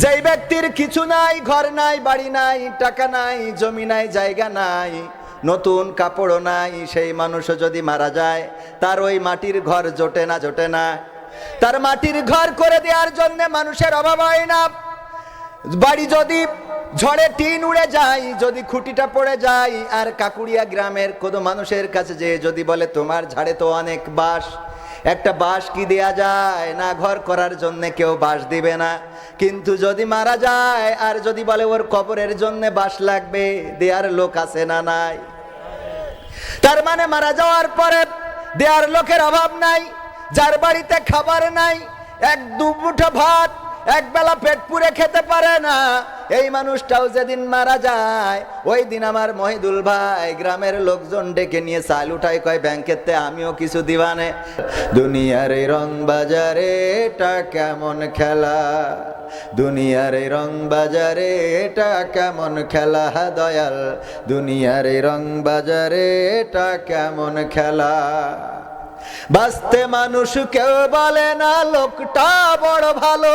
যেই ব্যক্তির কিছু নাই, ঘর নাই, বাড়ি নাই, টাকা নাই, জমি নাই, জায়গা নাই, নতুন কাপড়ও নাই, সেই মানুষও যদি মারা যায়, তার ওই মাটির ঘর জোটে না জোটে না। তার মাটির ঘর করে দেওয়ার জন্য মানুষের অভাব হয় না। বাড়ি যদি ঝড়ে টিন উড়ে যায়, যদি খুঁটিটা পড়ে যায়, আর কাকুড়িয়া গ্রামের কোনো মানুষের কাছে যে যদি বলে, তোমার ঝাড়ে তো অনেক বাঁশ। একটা বাঁশ কি দেয়া যায়? না, ঘর করার জন্য কেউ বাঁশ দিবে না। কিন্তু যদি মারা যায়, আর যদি বলে ওর কবরের জন্যে বাস লাগবে, দেয়ার লোক আছে না নাই? তার মানে মারা যাওয়ার পরে দেয়ার লোকের অভাব নাই, যার বাড়িতে খাবার নাই, এক দু মুঠো ভাত এক বেলা পেট পুরে খেতে পারে না। এই মানুষটাও যেদিন মারা যায়, ওই দিন আমার মহিদুল ভাই গ্রামের লোকজন ডেকে নিয়ে চাল উঠাই কয়, ব্যাংকেতে আমিও কিছু দিবানে। দুনিয়ার এই রং বাজারে এটা কেমন খেলা? দুনিয়ার এই রং বাজারে এটা কেমন খেলা দয়াল? দুনিয়ার এই রং বাজারে এটা কেমন খেলা? বাঁচতে মানুষ কেউ বলে না, লোকটা বড় ভালো।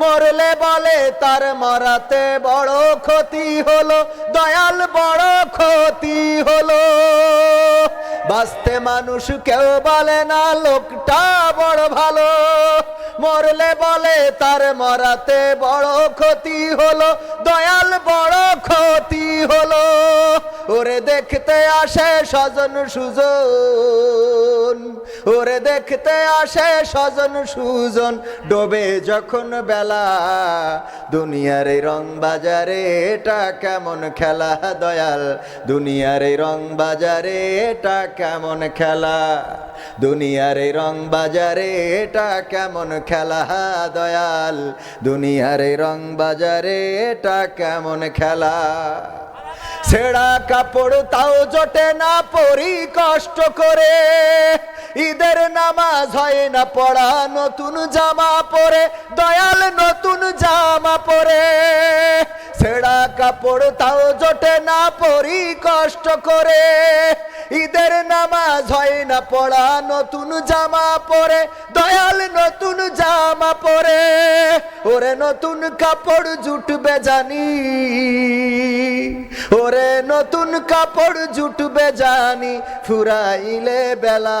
মরলে বলে তার মরাতে বড় ক্ষতি হলো, দয়াল বড় ক্ষতি হলো। বাঁচতে মানুষ কেউ বলে না, লোকটা বড় ভালো। মরলে বলে তার মরাতে বড় ক্ষতি হলো, দয়াল বড় ক্ষতি হলো। ওরে দেখতে আসে স্বজন সুজন ওরে দেখতে আসে স্বজন সুজন, ডোবে যখন বেলা। দুনিয়ার এই রং বাজারে এটা কেমন খেলা, দয়াল? দুনিয়ার এই রং বাজারে এটা কেমন খেলা? দুনিয়ার এই রং বাজারে এটা কেমন খেলা, দয়াল? দুনিয়ার এই রং বাজারে এটা কেমন খেলা? ছেঁড়া কাপড় তাও জটে না পরি কষ্ট করে। ঈদের নামাজ হয় না পড়া, নতুন জামা পরে, দয়াল নতুন জামা পরে। ছেঁড়া কাপড় তাও জোটে না, পরি কষ্ট করে। ঈদের নামাজ হয় না পড়া, নতুন জামা পরে, দয়াল নতুন জামা পরে। ওরে নতুন কাপড় জুটবে জানি, ওরে নতুন কাপড় জুটবে জানি, ফুরাইলে বেলা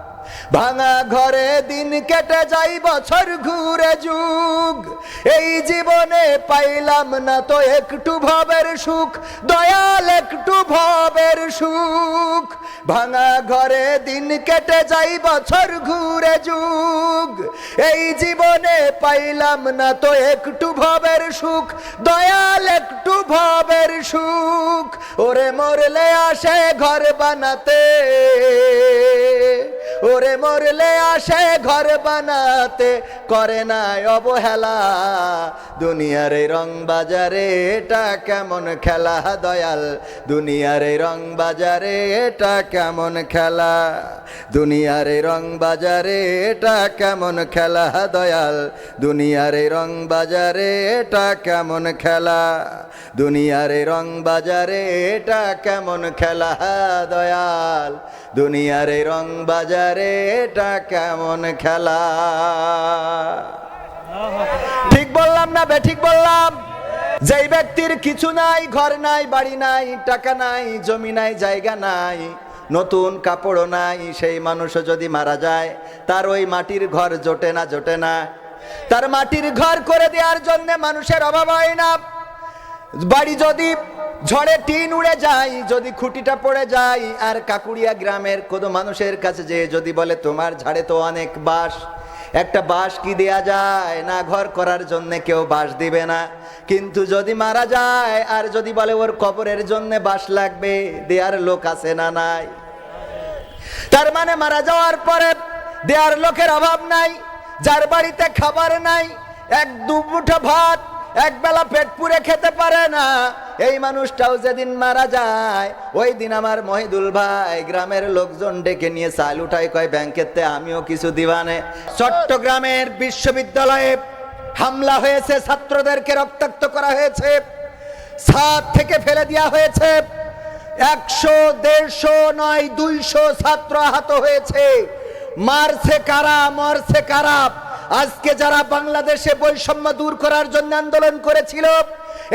ভাঙা ঘরে দিন কেটে যাই বছর ঘুরে যুগ। এই জীবনে পাইলাম না তো একটু ভবের সুখ, দয়াল একটু ভবের সুখ। ভাঙা ঘরে দিন কেটে যাই বছর ঘুরে যুগ। এই জীবনে পাইলাম না তো একটু ভবের সুখ, দয়াল একটু ভবের সুখ। ওরে মরলে আসে ঘর বানাতে। ওরে মরলে আসে ঘর বানাতে করে না অবহেলা। দুনিয়ার রং বাজারে এটা কেমন খেলা, দয়াল? দুনিয়ার রং বাজারে এটা কেমন খেলা? দুনিয়ার রং বাজারে এটা কেমন খেলা, দয়াল? দুনিয়ার রং বাজারে এটা কেমন খেলা? দুনিয়ার রং বাজারে এটা কেমন খেলা, দয়াল? দুনিয়ার এই রং বাজারে এটা কেমন খেলা? ঠিক বললাম না বে, ঠিক বললাম। যেই ব্যক্তির কিছু নাই, ঘর নাই, বাড়ি নাই, টাকা নাই, জমি নাই, জায়গা নাই, নতুন কাপড়ও নাই, সেই মানুষও যদি মারা যায়, তার ওই মাটির ঘর জোটে না জোটে না। তার মাটির ঘর করে দেওয়ার জন্য মানুষের অভাব হয় না। বাড়ি যদি ঝড়ে টিন উড়ে যায়, যদি খুঁটিটা পড়ে যায়, আর কাকুড়িয়া গ্রামের কোনো মানুষের কাছে যে যদি বলে, তোমার ঝাড়ে তো অনেক বাঁশ, একটা বাঁশ কি দেয়া যায়? না, ঘর করার জন্য কেউ বাঁশ দিবে না। কিন্তু যদি মারা যায়, আর যদি বলে, ওর কবরের জন্য বাস লাগবে, দেয়ার লোক আছে না নাই? তার মানে মারা যাওয়ার পরে দেয়ার লোকের অভাব নাই, যার বাড়িতে খাবার নাই, এক দু মুঠো ভাত এক বেলা পেট পুরে খেতে পারে না। এই মানুষটাও যেদিন মারা যায়, ওই দিন আমার মহিদুল ভাই গ্রামের লোকজন ডেকে নিয়ে চাল উঠাই কয় ব্যাংকেতে আমিও কিছু দিবানে। চট্টগ্রামের বিশ্ববিদ্যালয়ে হামলা হয়েছে, ছাত্রদেরকে রক্তাক্ত করা হয়েছে। ছাদ থেকে ফেলে দেওয়া হয়েছে। একশো, দেড়শো নয়, দুইশো ছাত্র আহত হয়েছে। মারছে কারা, মরছে কারা? আজকে যারা বাংলাদেশে বৈষম্য দূর করার জন্য আন্দোলন করেছিল,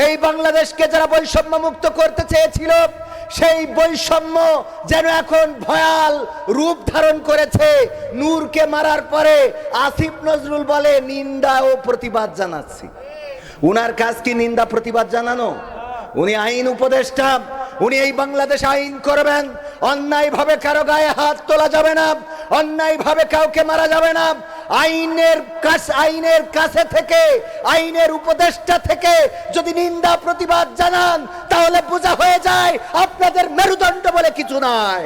এই বাংলাদেশকে যারা বৈষম্য মুক্ত করতে চেয়েছিল, সেই বৈষম্য যেন এখন ভয়াল রূপ ধারণ করেছে। নূরকে মারার পরে আসিফ নজরুল বলে, নিন্দা ও প্রতিবাদ জানাচ্ছি। উনার কাজ কি নিন্দা, প্রতিবাদ জানানো? উনি আইন উপদেষ্টা, উনি এই বাংলাদেশ আইন করবেন। অন্যায় ভাবে কারও গায়ে হাত তোলা যাবে না অন্যায় ভাবে কাউকে মারা যাবে না আইনের কাছে আইনের কাছে থেকে আইনের উপদেষ্টা থেকে যদি নিন্দা প্রতিবাদ জানান তাহলে বোঝা হয়ে যায় আপনাদের মেরুদণ্ড বলে কিছু নাই।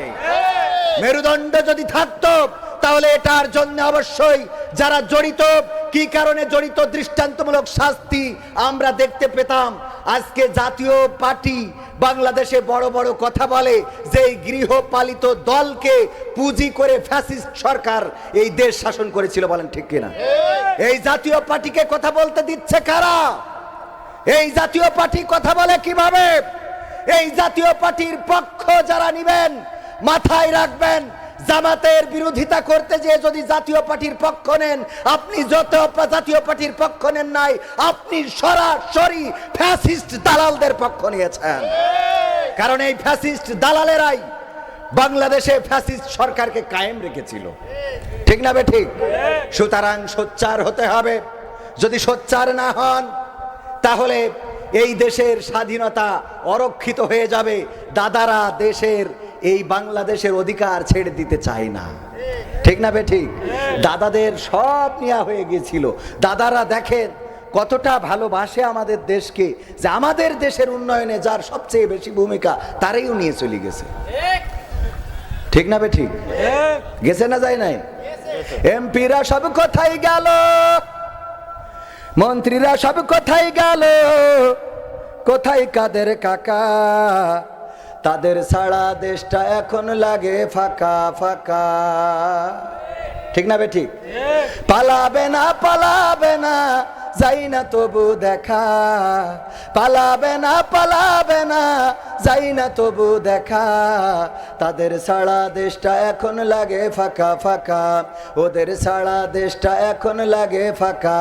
মেরুদণ্ড যদি থাকতো তাহলে এটার জন্য অবশ্যই যারা জড়িত, কি কারণে জড়িত, দৃষ্টান্তমূলক শাস্তি আমরা দেখতে পেতাম। আজকে জাতীয় পার্টি বাংলাদেশে বড় বড় কথা বলে যে গৃহপালিত দলকে পুঁজি করে ফ্যাসিস্ট সরকার এই দেশ শাসন করেছিল বলেন ঠিক কিনা? এই জাতীয় পার্টিকে কথা বলতে দিচ্ছে কারা? এই জাতীয় পার্টি কথা বলে কীভাবে? এই জাতীয় পার্টির পক্ষ যারা নিবেন, মাথায় রাখবেন জামাতের বিরোধিতা করতে যে যদি জাতীয় পার্টির পক্ষ নেন, আপনি যত জাতীয় পার্টির পক্ষ নেন নাই, আপনি সরাসরি ফ্যাসিস্ট দালালদের পক্ষ নিয়েছেন। কারণ এই ফ্যাসিস্ট দালালেরাই বাংলাদেশে ফ্যাসিস্ট সরকারকে কায়েম রেখেছিল। ঠিক না বে ঠিক? সুতরাং সোচ্চার হতে হবে। যদি সোচ্চার না হন, তাহলে এই দেশের স্বাধীনতা অরক্ষিত হয়ে যাবে। দাদারা দেশের এই বাংলাদেশের অধিকার ছেড়ে দিতে চায় না। ঠিক না বে ঠিক? দাদাদের সব নেওয়া হয়ে গিয়েছিল দাদারা দেখেন কতটা ভালোবাসে আমাদের দেশকে, যে আমাদের দেশের উন্নয়নে যার সবচেয়ে বেশি ভূমিকা তারাইও নিয়ে চলে গেছে। ঠিক না বে ঠিক? গেছে না যায় নাই? এমপিরা সব কোথায় গেল, মন্ত্রীরা সব কোথায় গেল, কোথায় কাদের কাকা? তাদের সারা দেশটা এখন লাগে ফাঁকা ফাঁকা। ঠিক না বে ঠিক? পালাবে না পালাবে না, যাই না তবু দেখা। পালাবে না পালাবে না, যাই না তবু দেখা। তাদের সারা দেশটা এখন লাগে ফাঁকা ফাঁকা। ওদের সারা দেশটা এখন লাগে ফাঁকা।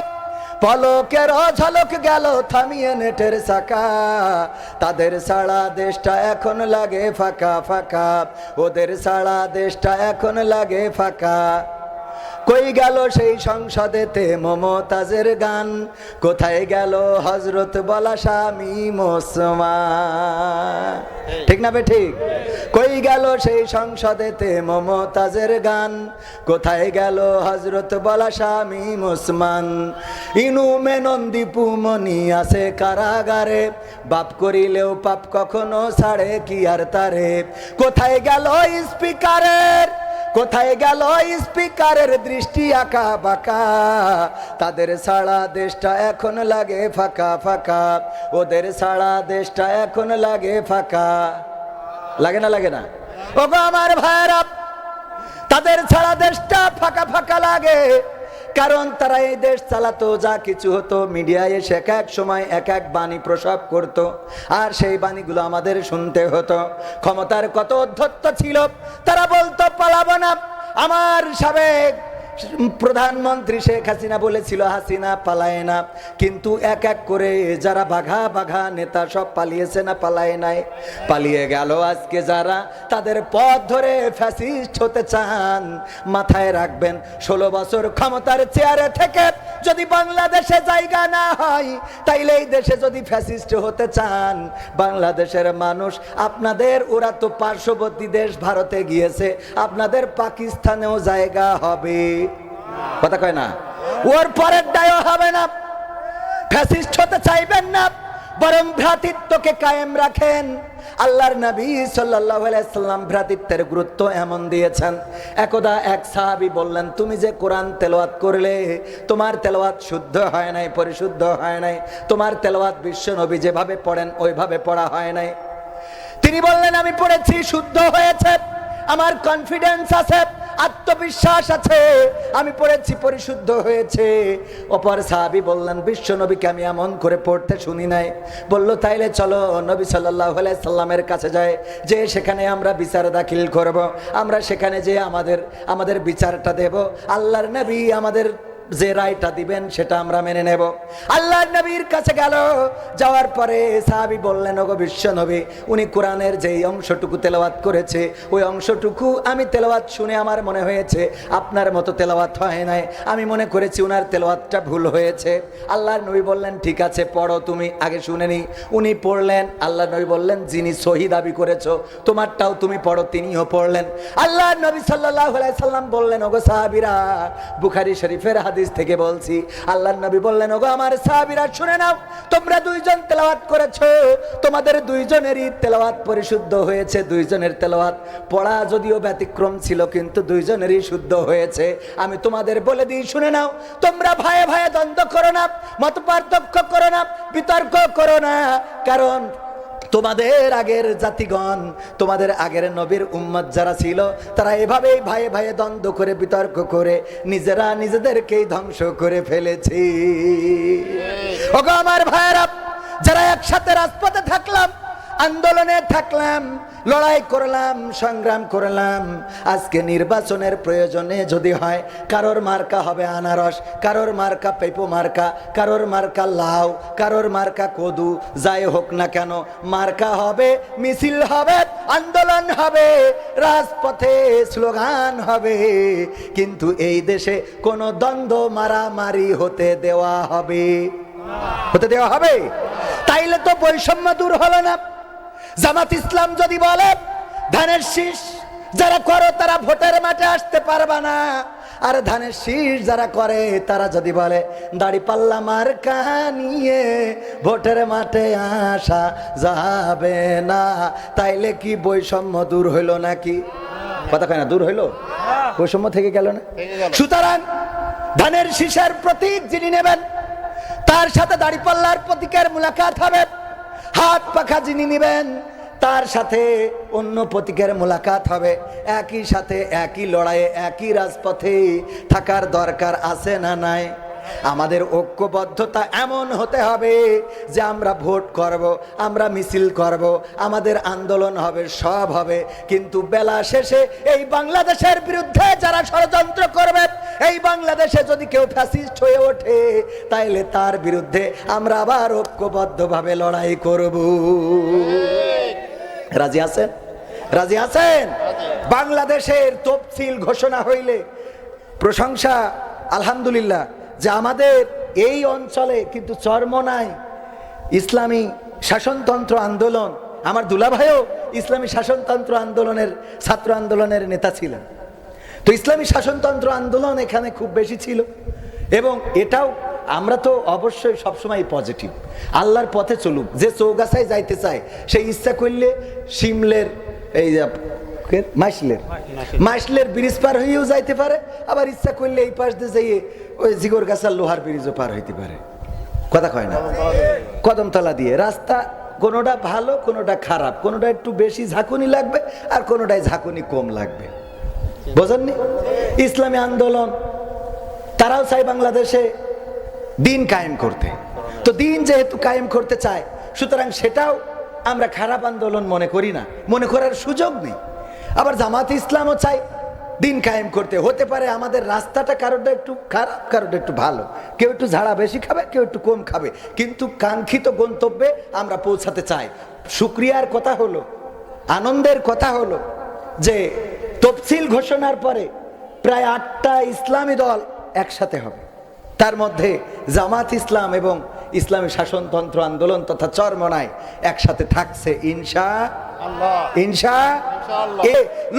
পলকের ঝলক গেল থামিয়ে নেটের সাকা তাদের সারা দেশটা এখন লাগে ফাঁকা ফাঁকা। ওদের সারা দেশটা এখন লাগে ফাঁকা। কই গেল সেই সংসদেতে মমতাজের গান? কোথায় গেল হজরত বলা স্বামী মোসমান ঠিক না বে ঠিক? কই গেল সেই সংসদেতে মমতাজের গান? কোথায় গেল হজরত বলা স্বামী মুসমান ইনু মেনন্দি পুমনি আছে কারাগারে। বাপ করিলেও পাপ কখনো ছাড়ে কি আর তারে? কোথায় গেল স্পিকারের কোথায় গেল স্পিকারের দৃষ্টি আঁকা বাঁকা? তাদের সারা দেশটা এখন লাগে ফাঁকা ফাঁকা। ওদের সারা দেশটা এখন লাগে ফাঁকা। লাগে না লাগে না? ওগো আমার ভাইরা তাদের সারা দেশটা ফাঁকা ফাঁকা লাগে। কারণ তারা এই দেশ চালাতো, যা কিছু হতো, মিডিয়ায় এসে এক এক সময় এক এক বাণী প্রসব করত, আর সেই বাণীগুলো আমাদের শুনতে হতো। ক্ষমতার কত অধ্যত্ত ছিল, তারা বলতো, পালাবো না, আমার সাবেক প্রধানমন্ত্রী শেখ হাসিনা বলেছিল, হাসিনা পালায় না। কিন্তু এক এক করে যারা বাঘা বাঘা নেতা সব পালিয়েছে না পালায় নাই। পালিয়ে গেল আজকে যারা, তাদের পথ ধরে ফ্যাসিস্ট হতে চান। মাথায় রাখবেন, ষোলো বছর ক্ষমতার চেয়ারে থেকে যদি বাংলাদেশে জায়গা না হয়, তাইলে এই দেশে যদি ফ্যাসিস্ট হতে চান, বাংলাদেশের মানুষ, আপনাদের, ওরা তো পার্শ্ববর্তী দেশ ভারতে গিয়েছে, আপনাদের পাকিস্তানেও জায়গা হবে। কথা কয় না। ওর পরের দায়ও হবে না। ফ্যাসিস্ট হতে চাইবেন না। বরং ভ্রাতৃত্বকে কায়েম রাখেন। আল্লাহর নবী সাল্লাল্লাহু আলাইহি সাল্লাম ভ্রাতৃত্বের গুরুত্ব এমন দিয়েছেন। একদা এক সাহাবী বললেন, তুমি যে কোরআন তেলাওয়াত করলে, তোমার তেলাওয়াত শুদ্ধ হয় নাই, পরিশুদ্ধ হয় নাই। তোমার তেলাওয়াত বিশ্ব নবী যেভাবে পড়েন, ওইভাবে পড়া হয় নাই। তিনি বললেন, আমি পড়েছি, শুদ্ধ হয়েছে। আমার কনফিডেন্স আছে। আত্মবিশ্বাস আছে। আমি পড়েছি, পরিশুদ্ধ হয়েছে। অপর সাহাবি বললেন বিশ্ব নবীকে আমি এমন করে পড়তে শুনি নাই। বলল, তাইলে চলো, নবী সাল্লাহ সাল্লামের কাছে যায় যে সেখানে আমরা বিচার দাখিল করব, আমরা সেখানে যে আমাদের আমাদের বিচারটা দেব। আল্লাহর নবী আমাদের যে রায়টা দিবেন, সেটা আমরা মেনে নেব। আল্লাহর নবীর কাছে গেল, যাওয়ার পরে সাহাবি বললেন, ওগো বিশ্ব নবী, উনি কোরআনের যেই অংশটুকু তেলাওয়াত করেছে, ওই অংশটুকু আমি তেলাওয়াত শুনে আমার মনে হয়েছে, আপনার মতো তেলাওয়াত হয় নাই। আমি মনে করেছি উনার তেলাওয়াতটা ভুল হয়েছে। আল্লাহর নবী বললেন, ঠিক আছে, পড়ো তুমি, আগে শুনে নি। উনি পড়লেন আল্লাহ নবী বললেন, যিনি সহি দাবি করেছ, তোমারটাও তুমি পড়ো, তিনিও পড়লেন। আল্লাহর নবী সাল্লাহ সাল্লাম বললেন, ওগো সাহাবিরা, বুখারি শরীফের হাদিস থেকে বলছি, আল্লাহর নবী বললেন, ওগো আমার সাহাবিরা, শুনে নাও, তোমরা দুইজন তেলাওয়াত করেছ। তোমাদের দুইজনেরই তেলাওয়াত পরিশুদ্ধ হয়েছে, দুইজনের তেলাওয়াত পড়া যদিও ব্যতিক্রম ছিল, কিন্তু দুইজনেরই শুদ্ধ হয়েছে। আমি তোমাদের বলে দিই, শুনে নাও, তোমরা ভাইয়ে ভাইয়ে দ্বন্দ্ব করো না মত পার্থক্য করো না, বিতর্ক করো না, কারণ তোমাদের আগের জাতিগণ তোমাদের আগের নবীর উম্মত যারা ছিল তারা এভাবেই ভাইয়ে ভাইয়ে দ্বন্দ্ব করে বিতর্ক করে নিজেরা নিজেদেরকেই ধ্বংস করে ফেলেছি। ওগো আমার ভাইয়েরা যারা একসাথে রাজপথে থাকলাম আন্দোলনে থাকলাম, লড়াই করলাম, সংগ্রাম করলাম। আজকে নির্বাচনের প্রয়োজনে যদি হয়, কারোর মার্কা হবে আনারস, কারোর মার্কা পেপো মার্কা, কারোর মার্কা লাউ, কারোর মার্কা কদু, যাই হোক না কেন, মার্কা হবে, মিছিল হবে, আন্দোলন হবে, রাজপথে স্লোগান হবে। কিন্তু এই দেশে কোনো দ্বন্দ্ব মারামারি হতে দেওয়া হবে। হতে দেওয়া হবে? তাইলে তো বৈষম্য দূর হলো না। জামাত ইসলাম যদি বলে ধানের শীষ যারা করো তারা ভোটের মাঠে আসতে পারবা না। আর ধানের শীষ যারা করে তারা যদি বলে দাড়ি পাল্লা মার নিয়ে ভোটের মাঠে আসা যাবে না। তাইলে কি বৈষম্য দূর হইল নাকি? কথা কয় না দূর হইল? বৈষম্য থেকে গেল না? সুতরাং ধানের শীষের প্রতীক যিনি নেবেন তার সাথে দাড়িপাল্লার প্রতীকের মুলাকাত হবে। হাত পাখা যিনি নেবেন, তার সাথে অন্য প্রতীকের মোলাকাত হবে। একই সাথে একই লড়াইয়ে, একই রাজপথে থাকার দরকার আছে না নাই? আমাদের ঐক্যবদ্ধতা এমন হতে হবে যে আমরা ভোট করব, আমরা মিছিল করব, আমাদের আন্দোলন হবে, সব হবে। কিন্তু বেলা শেষে এই বাংলাদেশের বিরুদ্ধে যারা ষড়যন্ত্র করবে, এই বাংলাদেশে যদি কেউ ফ্যাসিস্ট হয়ে ওঠে, তাইলে তার বিরুদ্ধে আমরা আবার ঐক্যবদ্ধভাবে লড়াই করব। রাজি আছেন? রাজি আছেন? বাংলাদেশের তফসিল ঘোষণা হইলে প্রশংসা, আলহামদুলিল্লাহ। যে আমাদের এই অঞ্চলে কিন্তু চর্ম নাই ইসলামী শাসনতন্ত্র আন্দোলন। আমার দুলাভাইও ইসলামী শাসনতন্ত্র আন্দোলনের ছাত্র আন্দোলনের নেতা ছিলেন। তো ইসলামী শাসনতন্ত্র আন্দোলন এখানে খুব বেশি ছিল এবং এটাও আমরা তো অবশ্যই সবসময় পজিটিভ আল্লাহর পথে চলুক যে চৌগাছায় যাইতে চায় সে ইচ্ছা করলে সিমলের এই? মাইসলের। মাইসলের ব্রিজ পার হয়েও যাইতে পারে আবার ইচ্ছা করলে এই পাশ দিয়ে যাইয়ে ওই জিগর গাছার লোহার ব্রিজও পার হইতে পারে। কথা কয় না? কদমতলা দিয়ে। রাস্তা কোনোটা ভালো, কোনোটা খারাপ। কোনোটা একটু বেশি ঝাঁকুনি লাগবে আর কোনোটায় ঝাঁকুনি কম লাগবে। বোঝেননি? ইসলামী আন্দোলন, তারাও চায় বাংলাদেশে দিন কায়েম করতে। তো দিন যেহেতু কায়েম করতে চায়, সুতরাং সেটাও আমরা খারাপ আন্দোলন মনে করি না। মনে করার সুযোগ নেই। আবার জামাত ইসলামও চাই দিন কায়েম করতে। হতে পারে আমাদের রাস্তাটা কারোটা একটু খারাপ কারোটা একটু ভালো। কেউ একটু ঝাড়া বেশি খাবে কেউ একটু কম খাবে। কিন্তু কাঙ্ক্ষিত গন্তব্যে আমরা পৌঁছাতে চাই। শুক্রিয়ার কথা হলো আনন্দের কথা হলো যে তফসিল ঘোষণার পরে প্রায় আটটা ইসলামী দল একসাথে হবে। তার মধ্যে জামাত ইসলাম এবং ইসলামী শাসনতন্ত্র আন্দোলন তথা চরমনায় একসাথে থাকছে ইনশা আল্লাহ। ইনশা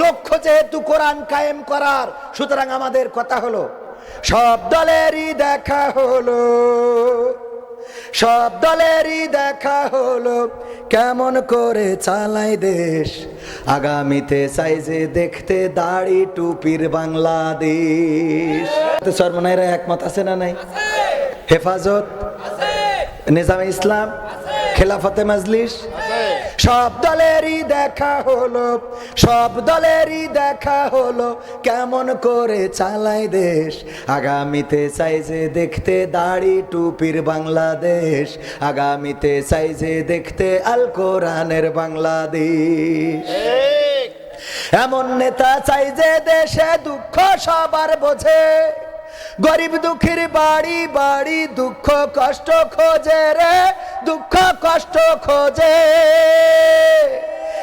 লক্ষ্য যেহেতু কোরআন কায়েম করার সুতরাং আমাদের কথা হলো সব দলেরই দেখা হলো সব দলেরই দেখা হলো কেমন করে চালাই দেশ। আগামীতে চাই যে দেখতে দাড়ি টুপির বাংলাদেশ। সরমনাইরা একমত আছে না নাই? হেফাজত? নিজাম ইসলাম? খেলাফতে মজলিস? সব দলেরই দেখা হলো, সব দলেরই দেখা হলো, কেমন করে চালাই দেশ। আগামীতে চাই যে দেখতে দাড়ি টুপির বাংলাদেশ, আগামীতে চাই যে দেখতে আল কোরআনের বাংলাদেশ। এমন নেতা চাই যে দেশে দুঃখ সবার বোঝে, গরিব দুঃখীর বাড়ি বাড়ি দুঃখ কষ্ট খোঁজে রে, দুঃখ কষ্ট খোঁজে।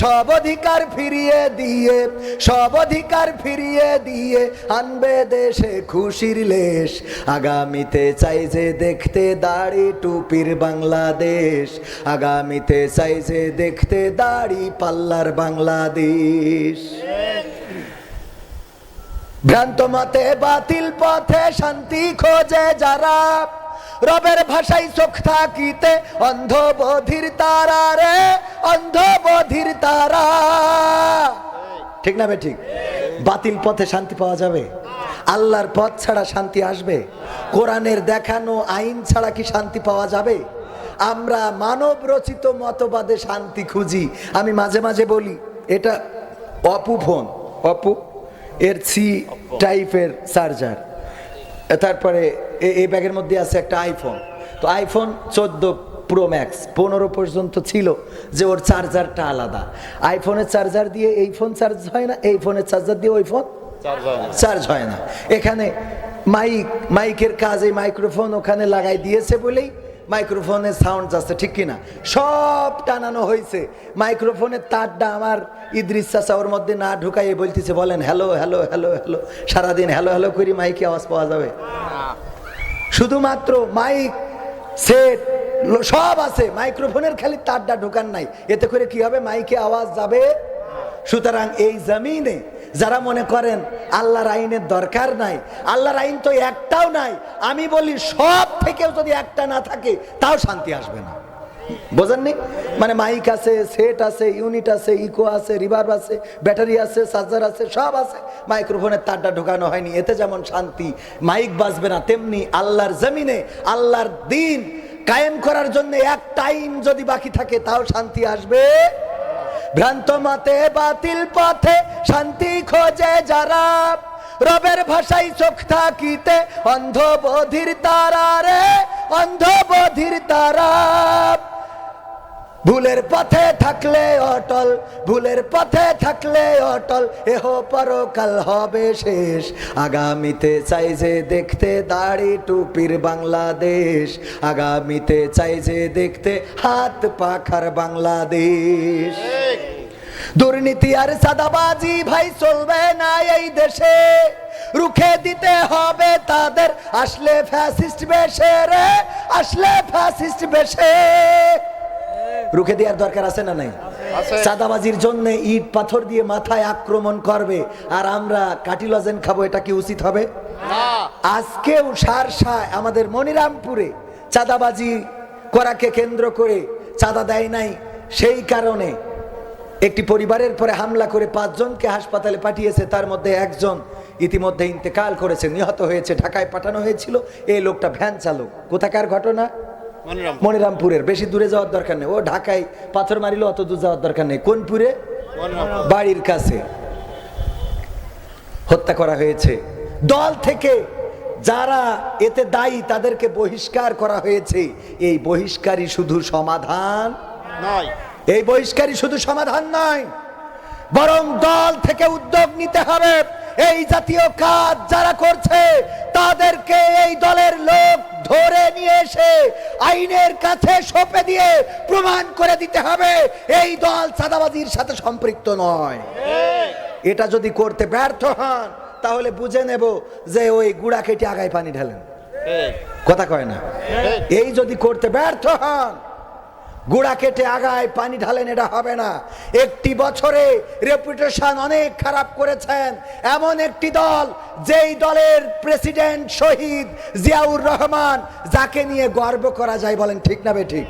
সব অধিকার ফিরিয়ে দিয়ে, সব অধিকার ফিরিয়ে দিয়ে আনবে দেশে খুশির লেশ। আগামীতে চাই যে দেখতে দাড়ি টুপির বাংলাদেশ। আগামীতে চাই যে দেখতে দাড়ি পাল্লার বাংলাদেশ। ভ্রান্ত মতে বাতিল পথে শান্তি খোঁজে যারা রবের ভাষায় চোখ থাকিতে অন্ধ বধির তারা রে অন্ধ বধির তারা। ঠিক না ঠিক? বাতিল পথে শান্তি পাওয়া যাবে? আল্লাহর পথ ছাড়া শান্তি আসবে? কোরআনের দেখানো আইন ছাড়া কি শান্তি পাওয়া যাবে? আমরা মানব রচিত মতবাদে শান্তি খুঁজি। আমি মাঝে মাঝে বলি, এটা অপু ফোন। অপু? এর সি টাইপের চার্জার। তারপরে এই ব্যাগের মধ্যে আছে একটা আইফোন তো আইফোন চোদ্দ প্রো ম্যাক্স পনেরো পর্যন্ত ছিল যে ওর চার্জারটা আলাদা। আইফোনের চার্জার দিয়ে এই ফোন চার্জ হয় না এই ফোনের চার্জার দিয়ে ওই ফোন চার্জ হয় না। এখানে মাইক মাইকের কাজ এই মাইক্রোফোন ওখানে লাগাই দিয়েছে বলেই মাইক্রোফোনের সাউন্ড যাচ্ছে ঠিক কিনা? সব টানানো হয়েছে মাইক্রোফোনের তারটা আমার ইদ্রিস চাচা ওর মধ্যে না ঢুকাইয়ে বলতেছে বলেন হ্যালো হ্যালো হ্যালো হ্যালো সারাদিন হ্যালো হ্যালো করি মাইকে আওয়াজ পাওয়া যাবে? শুধুমাত্র মাইক, সেট সব আছে। মাইক্রোফোনের খালি তারটা ঢোকান নাই। এতে করে কি হবে? মাইকে আওয়াজ যাবে। সুতরাং এই জমিনে যারা মনে করেন আল্লাহর আইনের দরকার নাই, আল্লাহর আইন তো একটাও নাই, আমি বলি সব থেকেও যদি একটা না থাকে, তাও শান্তি আসবে না। বোঝেননি? মানে মাইক আছে সেট আছে ইউনিট আছে ইকো আছে রিভার্ব আছে ব্যাটারি আছে চার্জার আছে, সব আছে। মাইক্রোফোনের তারটা ঢোকানো হয়নি। এতে যেমন শান্তি। মাইক বাজবে না, তেমনি আল্লাহর জমিনে, আল্লাহর দিন কায়েম করার জন্য এক টাইম যদি বাকি থাকে, তাও শান্তি আসবে। ভ্রান্ত মতে বাতিল পথে শান্তি খোঁজে যারা। রবের ভাষায় চোখ থাকিতে অন্ধ বধির তারা রে অন্ধ বধির তারা। ভুলের পথে থাকলে অটল, ভুলের পথে থাকলে অটল, এহ পরকাল হবে শেষ। আগামীতে চাই যে দেখতে দাড়ি টুপির বাংলাদেশ, আগামীতে চাই যে দেখতে হাত পাখার বাংলাদেশ। দুর্নীতি আর সাদাবাজি ভাই চলবে না এই দেশে, রুখে দিতে হবে তাদের। আসলে ফ্যাসিস্ট বেশে রে, আসলে ফ্যাসিস্ট বেশে। রুখে দেওয়ার দরকার আছে না নাই? চাঁদাবাজির জন্য ইট পাথর দিয়ে মাথায় আক্রমণ করবে আর আমরা কাটিলজেন খাব এটা কি উচিত হবে? না। আজকেও সারসায় আমাদের মনিরামপুরে চাঁদাবাজি করাকে কেন্দ্র করে চাঁদা দেয় নাই। সেই কারণে একটি পরিবারের পরে হামলা করে পাঁচজনকে হাসপাতালে পাঠিয়েছে তার মধ্যে একজন ইতিমধ্যে ইন্তেকাল করেছে নিহত হয়েছে ঢাকায় পাঠানো হয়েছিল। এই লোকটা ভ্যান চালক। কোথাকার ঘটনা? মনিরামপুরের। বেশি দূরে যাওয়ার দরকার নেই। ও ঢাকায় পাথর মারিলে অত দূর যাওয়ার দরকার নেই। কোনপুরে? বাড়ির কাছে। হত্যা করা হয়েছে। দল থেকে যারা এতে দায়ী তাদেরকে বহিষ্কার করা হয়েছে। এই বহিষ্কারই শুধু সমাধান? নয়। এই বহিষ্কারই শুধু সমাধান নয়। বরং দল থেকে উদ্যোগ নিতে হবে। এই জাতীয় কাজ যারা করছে তাদেরকে এই দলের লোক ধরে নিয়ে এসে আইনের কাছে সঁপে দিয়ে প্রমাণ করে দিতে হবে এই দল চাঁদাবাজির সাথে সম্পৃক্ত নয়। এটা যদি করতে ব্যর্থ হন তাহলে বুঝে নেব যে ওই গুড়া কেটে আগায় পানি ঢালেন। কথা কয় না? এই যদি করতে ব্যর্থ হন গুড়া কেটে আগায় পানি ঢালেন, এটা হবে না। একটি বছরে রেপুটেশন অনেক খারাপ করেছেন। এমন একটি দল, যেই দলের প্রেসিডেন্ট শহীদ জিয়াউর রহমান, যাকে নিয়ে গর্ব করা যায় বলেন, ঠিক না বে ঠিক?